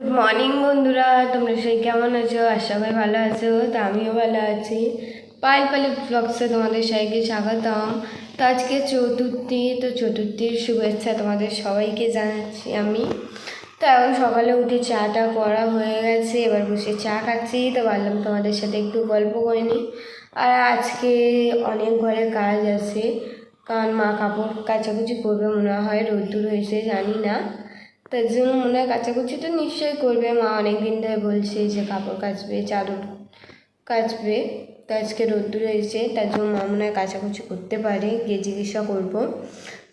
Good morning বন্ধুরা। তোমরা সেই কেমন আছো? আশা করি ভালো আছো। তো আমিও ভালো আছি। পাইল পালি ব্লগসে তোমাদের সবাইকে স্বাগতম। তো আজকে চতুর্থী, তো চতুর্থীর শুভেচ্ছা তোমাদের সবাইকে জানাচ্ছি আমি। তো এখন সকালে উঠে চাটা করা হয়ে গেছে। এবার বসে চা খাচ্ছি। তো ভাবলাম তোমাদের সাথে একটু গল্প করে নিই। আর আজকে অনেক ঘরে কাজ আছে। কারণ মা কাপড় কাচাকুচি করবে মনে হয়। রোদ্দুর হয়েছে, জানি না। তার জন্য মনে হয় কাচাকুচি তো নিশ্চয়ই করবে। মা অনেক দিন ধরে বলছে যে কাপড় কাচবে, চাদর কাচবে। তো আজকে রোদ্দুর হয়েছে তার জন্য মা মনে হয় কাচাকুচি করতে পারে, গিয়ে জিজ্ঞাসা করব।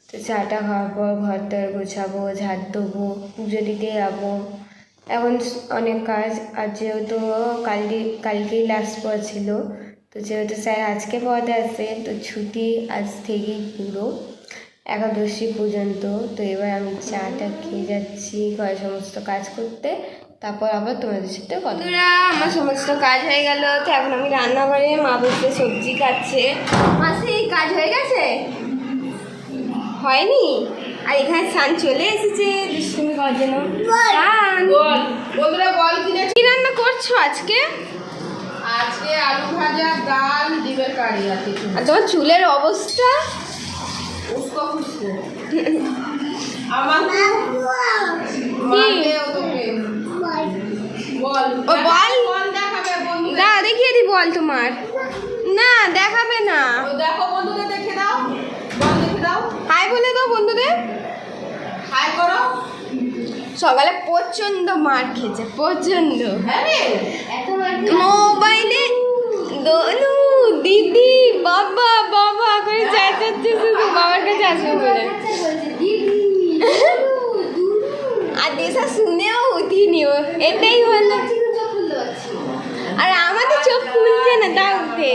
তো চাটা খাওয়ার পর ঘর দর গোছাবো, ঝাড় দেবো, পুজো দিতে যাব। এখন অনেক কাজ আর যেহেতু কালকে, কালকেই লাস্ট পর ছিল, তো যেহেতু স্যার আজকে পড়াতে আসে, তো ছুটি আজ থেকেই পুরো। একাদশী পর্যন্ত। তো এবার আমি চাটা খেয়ে যাচ্ছি ঘরে সমস্ত কাজ করতে। তারপর আবার তোমাদের সাথে বন্ধুরা আমার সমস্ত কাজ হয়ে গেল। তো এখন আমি রান্না করে মা বসে সবজি কাটছে। মাসি কাজ হয়ে গেছে? হয়নি? আর এখানে সান চলে এসেছে। দুষ্টুমি করার জন্য বন্ধুরা বল কিনে কি রান্না করছ আজকে? আজকে আলু ভাজা ডাল ডিমের কারি আর তোমার চুলের অবস্থা? বল। না দেখিয়ে দি বল তোমার। না দেখাবে না। ও দেখো বন্ধুদের দেখে দাও। বল দেখে দাও। হাই বলে দাও বন্ধুদের। হাই করো। সকালে প্রচণ্ড মার খেয়েছে প্রচণ্ড হ্যাঁ মোবাইলে দোলু দিদি বাবা বাবা করে চেঁচাচ্ছে শুধু বাবার কাছে আসবে বলে। আর দেশা শুনেও উঠিনি ও। এটাই হলো। আর আমাদের চোখ খুলছে না তা উঠে।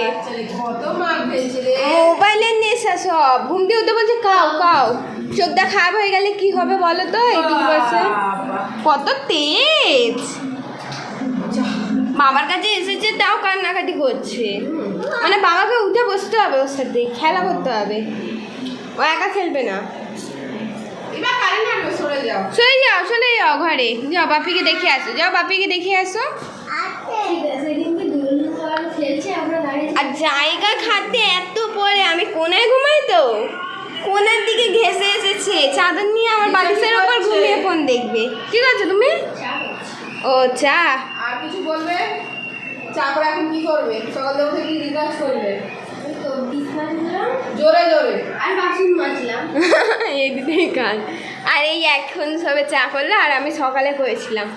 রে। মোবাইলের নেশা সব। ঘুম দিয়ে উঠে বলছে কাও কাও চোখটা খারাপ হয়ে গেলে কি হবে বলো তো? এইটুকু বলছে বাবা। কত তেজ! বাবার কাছে এসেছে তাও কান্নাকাটি করছে। মানে বাবাকে উঠে বসতে হবে ওর সাথে খেলা করতে হবে। ও একা খেলবে না। সরে যাও। চলে যাও ঘরে। যাও বাপিকে দেখে আসো যাও বাপিকে দেখে আসো। আর জায়গা খাতে এত পরে আমি কোনায় ঘুমাই তো? কোনার দিকে ঘেসে এসেছে। চাদর নিয়ে আমার বালিশের ওপর ঘুমিয়ে ফোন দেখবে। ঠিক আছে তুমি? ও চা। আর কিছু বলবে? চা করে এখন কি করবে? সকালে উঠে কি রিচার্জ করবে? জোরে জোরে। আর বাসন মাজলাম। কাজ আর এই এখন সবে চা করল আর আমি সকালে করেছিলাম।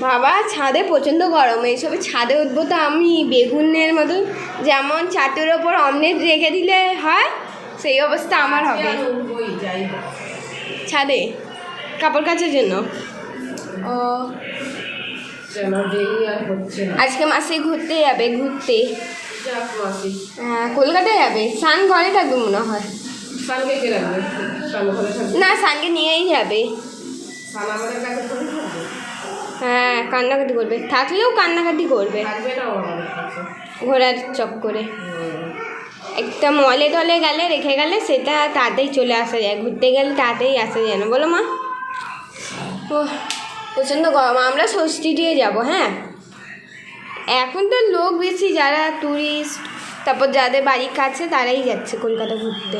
বাবা ছাদে প্রচণ্ড গরম। এইসবে ছাদে উঠবো তো আমি বেগুনের মতো। যেমন চাটের ওপর অমলেট রেখে দিলে হয় সেই অবস্থা আমার হবে। ছাদে? কাপড় কাচার জন্য? ও আজকে মাসে ঘুরতে যাবে ঘুরতে। হ্যাঁ কলকাতায় যাবে? সান ঘরে থাকবে মনে হয়। না সানকে নিয়েই যাবে। হ্যাঁ কান্নাকাটি করবে। থাকলেও কান্নাকাটি করবে। ঘোরার চক্করে। হুম। একটা মলে টলে গেলে রেখে গেলে সেটা তাড়াতাড়ি চলে আসা যায়। ঘুরতে গেলে তাড়াতাড়ি আসা যায় না। বলো মা। ও প্রচণ্ড গরম আমরা ষষ্ঠী দিয়ে যাব হ্যাঁ? এখন তো লোক বেশি যারা ট্যুরিস্ট তারপর যাদের বাড়ির কাছে তারাই যাচ্ছে কলকাতা ঘুরতে।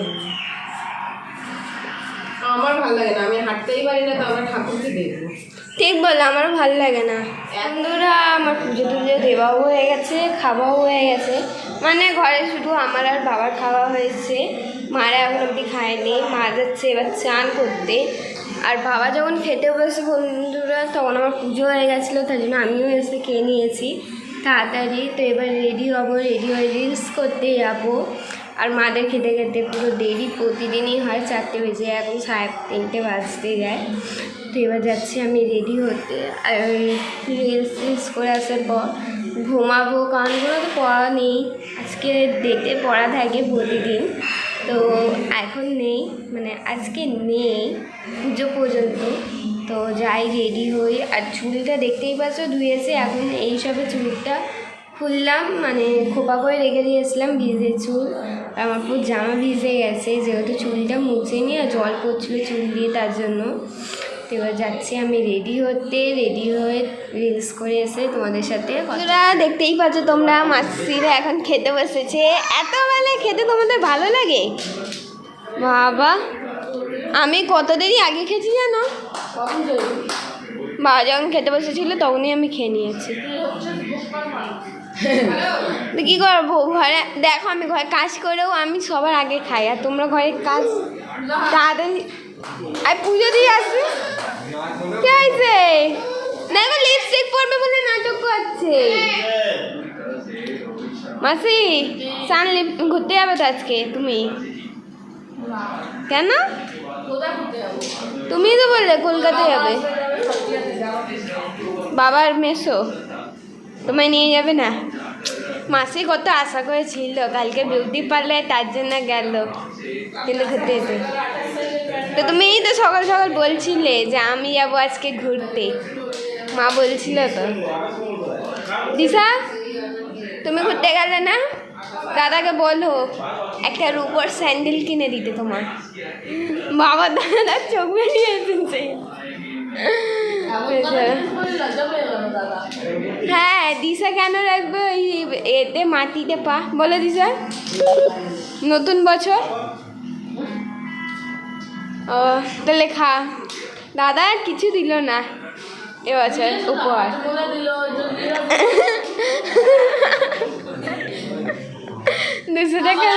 আমার ভালো লাগে না আমি হাঁটতেই পারি না তো আমরা ঠাকুরকে দেখব। ঠিক বলল আমারও ভালো লাগে না। বন্ধুরা আমার পুজো টুজো দেওয়াও হয়ে গেছে খাওয়াও হয়ে গেছে। মানে ঘরে শুধু আমার আর বাবার খাওয়া হয়েছে। মারা এখন অবধি খায়নি মা যাচ্ছে এবার চান করতে। আর বাবা যখন খেতে বসে বন্ধুরা, তখন আমার পুজো হয়ে গেছিল, তার জন্য আমিও এসে খেয়ে নিয়েছি। তাড়াতাড়ি তো এবার রেডি হব রেডি হয়ে রিলস করতে যাব। আর মাদের খেতে খেতে পুরো দেরি, প্রতিদিনই হয় চারটে বেজে এখন সাড়ে তিনটে বাজতে যায়। তো এবার যাচ্ছি আমি রেডি হতে। রিলস টিলস করে আসার পর ঘুমাবো, কারণ কোনো তো পড়া নেই। আজকে ডেটে পড়া থাকে প্রতিদিন। তো এখন নেই মানে আজকে নেই, পুজো পর্যন্ত। তো যাই রেডি হই। আর চুলটা দেখতেই পাচ্ছ ধুয়েছে এখন এইসবে চুলটা খুললাম মানে খোপা করে রেখে দিয়েছিলাম ভিজে চুল। আর আমার পুরো জামা ভিজে গেছে, যেহেতু চুলটা মুছে নিয়ে জল পড়ছিল চুল দিয়ে তার জন্য। এবার যাচ্ছি, আমি রেডি হতে রেডি হয়ে রিলস করে এসে তোমাদের সাথে বন্ধুরা, দেখতেই পাচ্ছ তোমরা, মাসিরা এখন খেতে বসেছে। এত বেলায় খেতে তোমাদের ভালো লাগে? বাবা, আমি কত দেরি আগে খেয়েছি জানো? বাবা যখন খেতে বসেছিল তখনই আমি খেয়ে নিয়েছি। কী করব, ঘরে দেখো আমি ঘরে কাজ করেও আমি সবার আগে খাই, আর তোমরা ঘরে কাজ তাড়াতাড়ি আর পুজো দিয়ে আসবে? কে হয়েছে দেখো লিপস্টিক পরবে বলে নাটক করছে। মাসি, সান ঘুরতে যাবে তো আজকে, তুমি? কেন? তুমি তো বললে কলকাতা যাবে। বাবার মেসো, তোমায় নিয়ে যাবে না? মাসি কত আশা করেছিল, কালকে বিউটি পার্লার তার জন্য গেল, কিন্তু ঘুরতে যেতে। তো তুমি তো সকাল সকাল বলছিলে যে আমি যাব আজকে ঘুরতে। মা বলছিল তো। দিশা, তুমি ঘুরতে গেলে না? দাদাকে বলো, একটা রূপর স্যান্ডেল কিনে দিতে তোমার। বাবা দাদা চোখ বেরিয়ে এসেছে। হ্যাঁ দিশা কেন রাখবে? ওই এতে মাটিতে পা। বলো দিশা। নতুন বছর? ও তাহলে খা দাদা আর কিছু দিল না। এবছর উপহার। বলে দিল জলদি দুশো টাকা।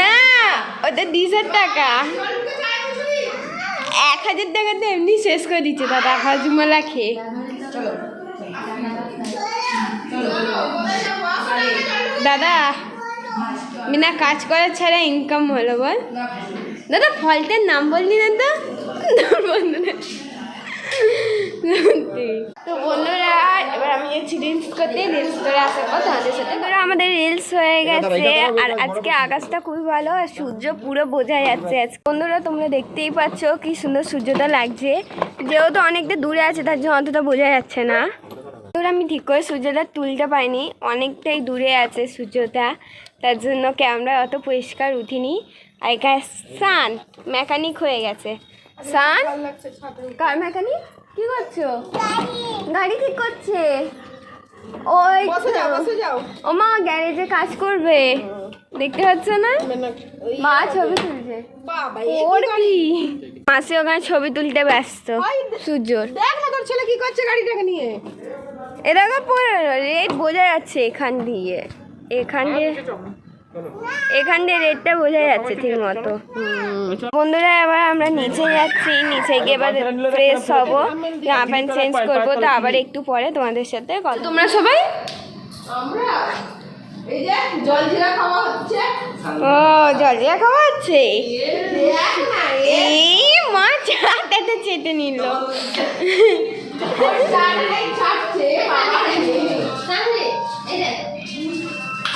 না, ওটা দিশার টাকা। এক হাজার টাকা তো এমনি শেষ করে দিচ্ছে দাদা, হজমলা খেয়ে। দাদা বিনা কাজ করার ছাড়া ইনকাম হলো বল। দাদা ফলটার নাম বললি না তো। তো বন্ধুরা এবার আমি যাচ্ছি রিলস করতে রিলস করে আসার পর তোমাদের সাথে ধরো আমাদের রিলস হয়ে গেছে আর আজকে আকাশটা খুবই ভালো আর সূর্য পুরো বোঝা যাচ্ছে। বন্ধুরা তোমরা দেখতেই পাচ্ছ কি সুন্দর সূর্যটা লাগছে। যেহেতু অনেকটা দূরে আছে তার জন্য অতটা বোঝা যাচ্ছে না। আমি ঠিক করে সূর্যটা তুলতে পারিনি অনেকটাই দূরে আছে সূর্যটা। তার জন্য ক্যামেরা অত পরিষ্কার উঠিনি। আর এখানে সান মেকানিক হয়ে গেছে। সান কার মেকানিক কি করছ? গাড়ি ঠিক করছে। ওই ও মা গ্যারেজে কাজ করবে। দেখতে পাচ্ছ না? মা ছবি তুলছে। বাবা ওর কি? মাসি ওখানে ছবি তুলতে ব্যস্ত সূর্যর। ছেলে কি করছে গাড়িটাকে নিয়ে। এরকম পরে রেট বোঝা যাচ্ছে এখান দিয়ে। এখান দিয়ে এখান দিয়ে রেটটা বোঝা যাচ্ছে ঠিক মতো বন্ধুরা এবার আমরা নিচে যাচ্ছি। নিচে গিয়ে এবার ফ্রেশ হব। জামা প্যান্ট চেঞ্জ করব তো আবার একটু পরে তোমাদের সাথে কথা তোমরা সবাই? আমরা? এই যে জল খাওয়া হচ্ছে। ও জল খাওয়া হচ্ছে? এ দেখ না এ এই হাতাতে চেটে নিল।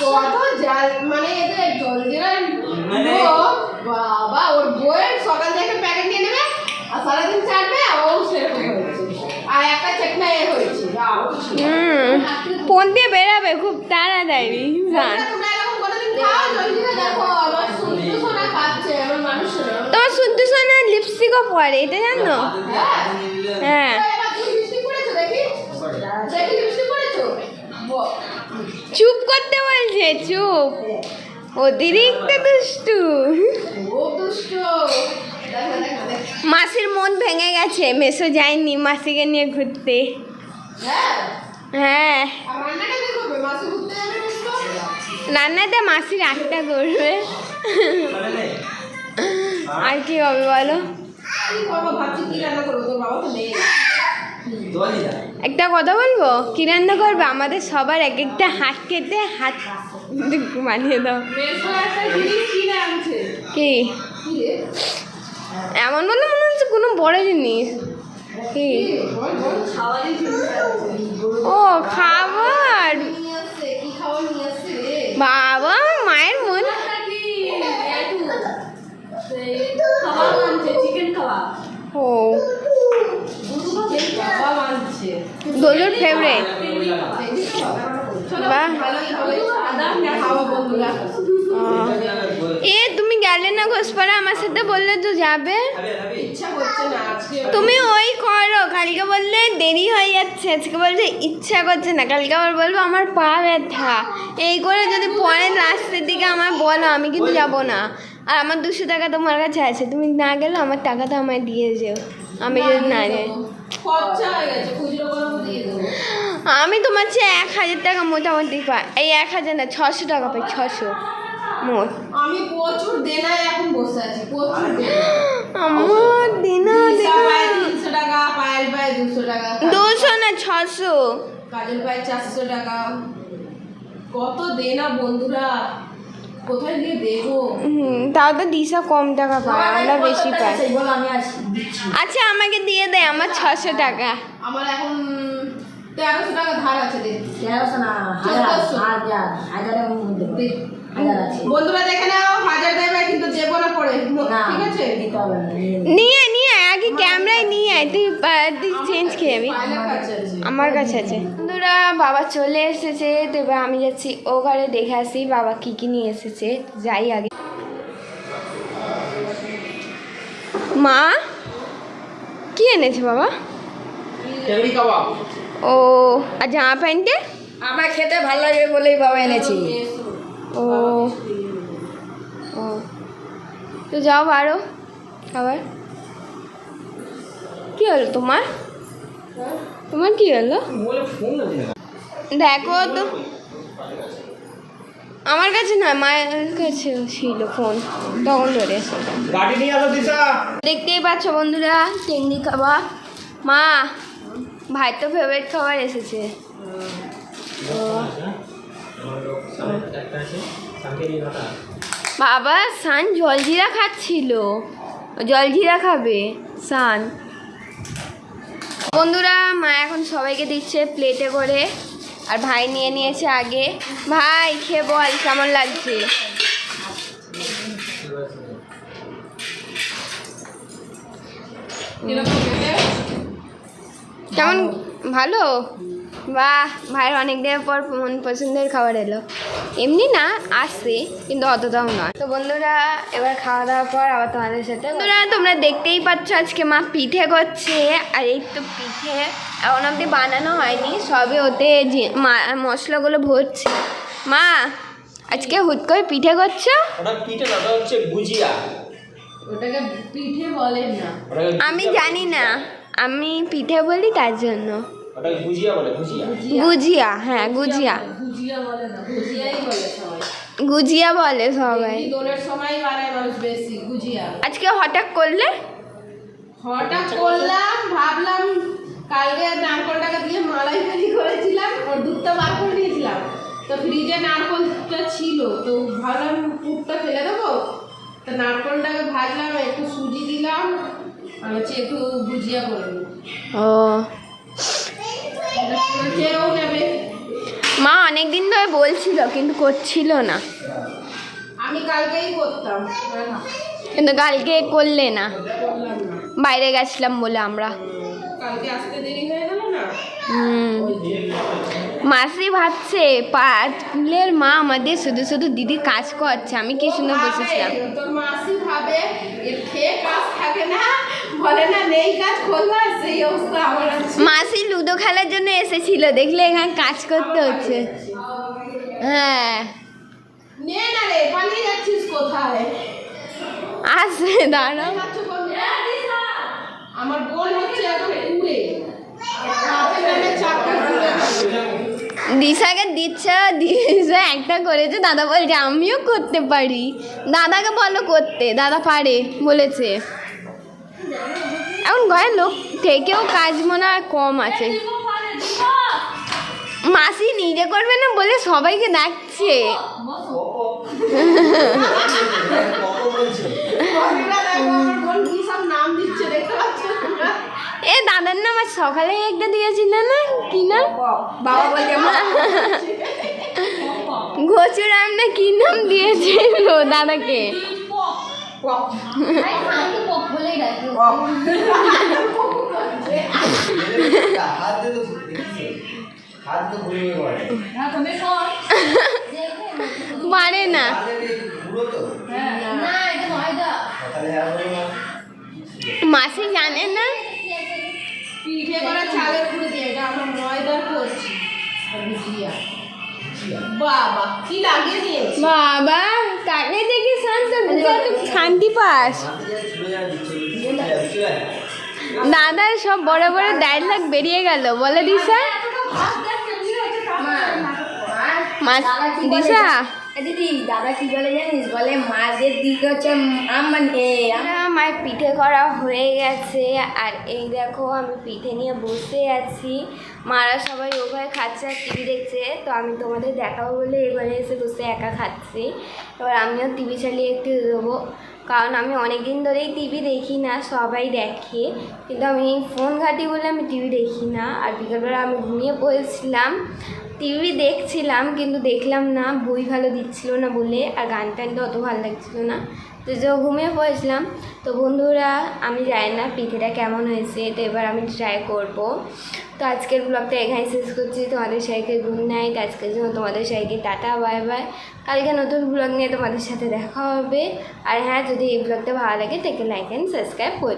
কত জাল মানে এদের জল বাবা ওর বইয়ের সকাল থেকে প্যাকেট নিয়ে নেবে আর সারাদিন ছাড়বে আর সেরকম হয়েছে। আর একটা চেকনা এ হয়েছে হুম ফোন দিয়ে বেরাবে খুব তাড়াতাড়ি জান তোমরা এরকম কোনোদিন খাও? জল জিরা দেখো আমার শুনতে শোনা লিপস্টিকও পরে এটা জানো? হ্যাঁ এবার তুমি লিপস্টিক পরেছো দেখি? দেখি লিপস্টিক পরেছো? বাহ। চুপ করতে বলছে চুপ। অতিরিক্ত দুষ্টু। ও দুষ্ট দেখো দেখো দেখো মাসির মন ভেঙে গেছে মেসো যায়নি মাসিকে নিয়ে ঘুরতে। হ্যাঁ। হ্যাঁ রান্নাটা মাসি? রান্নাতে মাসি রাগটা করবে। আর কি হবে বলো? কি করব ভাবছি কি রান্না করব তোর বাবা তো নেই। একটা কথা বলব? কি রান্না করবে? আমাদের সবার এক একটা হাত কেটে হাত মানিয়ে দাও। কি? এমন বলে মনে হচ্ছে কোনো বড় জিনিস। কি? ও খাবার। বাবা মায়ের মন কি একটু সেই খাবার আনছে চিকেন খাবার ও বাবা আনছে দোলুর ফেভারেট চলো বাহ। ভালোই হবে আদা খাওয়া বন্ধুরা এ তুমি না আমার সাথে বললে তো যাবে। না তুমি ওই করো কালকে বললে দেরি হয়ে যাচ্ছে আজকে বলছে ইচ্ছা করছে না কালকে আবার বলব আমার পা ব্যথা। এই করে যদি পরে লাস্টের দিকে আমার বলো আমি কিন্তু যাব না। আর আমার দুশো টাকা তোমার কাছে আছে তুমি না গেলে আমার টাকাটা আমায় দিয়ে যেও। আমি যদি না যাই। আমি তোমার চেয়ে এক হাজার টাকা মোটামুটি পাই এই এক হাজার না ছশো টাকা পাই ছশো। আমি প্রচুর দেনায় এখন বসে আছি প্রচুর দেনা আমার দিনা দিনা। পায় তিনশো টাকা পায়েল পায় দুশো টাকা। দুশো না ছশো? কাজল পায় চারশো টাকা। কত দেনা বন্ধুরা কোথায় গিয়ে দেবো? হুম, তাও তো দিশা কম টাকা পায় আমরা বেশি পাই। আমি আছি আচ্ছা আমাকে দিয়ে দেয় আমার ছশো টাকা। আমার এখন তেরোশো টাকা ধার আছে দে। তেরোশো না চোদ্দশো। হাজার হাজারের মধ্যে আছে বন্ধুরা দেখে নাও হাজার দেবে কিন্তু দেবো না পরে। ঠিক আছে? নিয়ে নিয়ে আয়, আগে ক্যামেরায় নিয়ে আয়। তুই তুই চেঞ্জ খেয়ে আছে। আমার কাছে আছে। বন্ধুরা বাবা চলে এসেছে। তো এবার আমি যাচ্ছি ও ঘরে দেখে আসি বাবা কি কি নিয়ে এসেছে। যাই আগে। মা কি এনেছে বাবা? ও আর জামা প্যান্টে? আমার খেতে ভালো লাগবে বলেই বাবা এনেছি। ও ও। তো যাও বারো খাবার। কি হলো তোমার? তোমার কি হলো? দেখো তো। আমার কাছে না মায়ের কাছে ছিল ফোন তখন ধরে দেখতেই পাচ্ছ বন্ধুরা চিংড়ি খাবার মা ভাই তো ফেভারিট খাবার এসেছে। বাবা সান জলজিরা খাচ্ছিল। জলজিরা খাবে সান। বন্ধুরা মা এখন সবাইকে দিচ্ছে প্লেটে করে আর ভাই নিয়ে নিয়েছে আগে। ভাই খেয়ে বল কেমন লাগছে? কেমন ভালো? বাহ ভাইয়ের অনেক দিনের পর মন পছন্দের খাবার এলো। এমনি না আসছে কিন্তু অতটাও নয়। তো বন্ধুরা এবার খাওয়া দাওয়ার পর আবার তোমাদের সাথে বন্ধুরা তোমরা দেখতেই পাচ্ছ আজকে মা পিঠে করছে আর এই তো পিঠে এখন অবধি বানানো হয়নি সবে ওতে যে- মা- মশলাগুলো ভরছে। মা আজকে হুট করে পিঠে করছ? পিঠে হচ্ছে গুজিয়া। ওটাকে পিঠে বলেন না। আমি জানি না আমি পিঠে বলি তার জন্য। ওটাকে গুজিয়া বলে গুজিয়া। গুজিয়া। হ্যাঁ গুজিয়া। ভুজিয়া বলে না ভুজিয়াই বলে সবাই। গুজিয়া বলে সবাই। দোলের সময় বানায় মানুষ বেশি গুজিয়া। আজকে হঠাৎ করলে? হঠাৎ করলাম ভাবলাম কালকে নারকলটাকে দিয়ে মালাই তৈরি করেছিলাম ওর দুধটা বার করে নিয়েছিলাম। তো ফ্রিজে নারকলটা ছিল তো ভাবলাম পুরটা ফেলে দেবো। তো নারকলটাকে ভাজলাম একটু সুজি দিলাম আর হচ্ছে একটু ভুজিয়া করে ও। মা অনেক দিন ধরে বলছিল কিন্তু করছিল না। আমি কালকেই করতাম কিন্তু কালকে করলে না। বাইরে গেছিলাম বলে আমরা। মাসি ভাবছে পাঁচলের মা আমাদের শুধু শুধু দিদি কাজ করছে আমি কি শুনে বসেছিলাম। মাসি ভাবে বলে না নেই কাজ করবে সেই অবস্থা আমার মাসি লুডো খেলার জন্য এসেছিল দেখলে এখানে কাজ করতে হচ্ছে। হ্যাঁ। নে না রে পালিয়ে যাচ্ছিস কোথায়? আসবে দাঁড়াও। আমার বোন হচ্ছে এত কুড়ে হাতে নামে চারটা কুড়ে দিশাকে দিচ্ছে দিশা একটা করেছে দাদা বলছে আমিও করতে পারি। দাদাকে বলো করতে দাদা পারে বলেছে। এখন ঘরের লোক থেকেও কাজ মনে হয় কম আছে মাসি নিজে করবে না বলে সবাইকে ডাকছে আমার নাম? এ দাদার নাম আজ সকালে একটা দিয়েছিল না কি না বাবা বলছে মা ঘচুরাম না কি নাম দিয়েছিল দাদাকে পারে না। মাসি জানে না? পিঠে করা চালের গুঁড়ো দিয়ে এটা আমরা ময়দার করছি বাবা কি দিয়েছি? বাবা কাকে দেখে শান্ত? শান্তি পাস। দাদার সব বড় বড় ডায়লগ বেরিয়ে গেল। বলে দিশা। মাস দিশা। দিদি দাদা কি বলে জানিস? বলে মাদের দিকে হচ্ছে আম আম আমার পিঠে করা হয়ে গেছে। আর এই দেখো আমি পিঠে নিয়ে বসে আছি। মারা সবাই ওভাবে খাচ্ছে আর টিভি দেখছে। তো আমি তোমাদের দেখাবো বলে এবারে এসে বসে একা খাচ্ছি। এবার আমিও টিভি চালিয়ে একটু দেবো কারণ আমি অনেক দিন ধরেই টিভি দেখি না, সবাই দেখে। কিন্তু আমি ফোন ঘাঁটি বলে আমি টিভি দেখি না। আর বিকেলবেলা আমি ঘুমিয়ে পড়েছিলাম। টিভি দেখছিলাম, কিন্তু দেখলাম না, বই ভালো দিচ্ছিল না বলে, আর গান টান তো অত ভালো লাগছিল না। তো যে ঘুমিয়ে পড়েছিলাম, তো বন্ধুরা, আমি জানি না পিঠেটা কেমন হয়েছে, তো এবার আমি ট্রাই করব। তো আজকের ব্লগটা এখানে শেষ করছি। তোমাদের সবাইকে গুড নাইট আজকের জন্য তোমাদের সবাইকে টাটা বাই বাই কালকে নতুন ব্লগ নিয়ে তোমাদের সাথে দেখা হবে। আর হ্যাঁ যদি এই ব্লগটা ভালো লাগে তাকে লাইক অ্যান্ড সাবস্ক্রাইব করে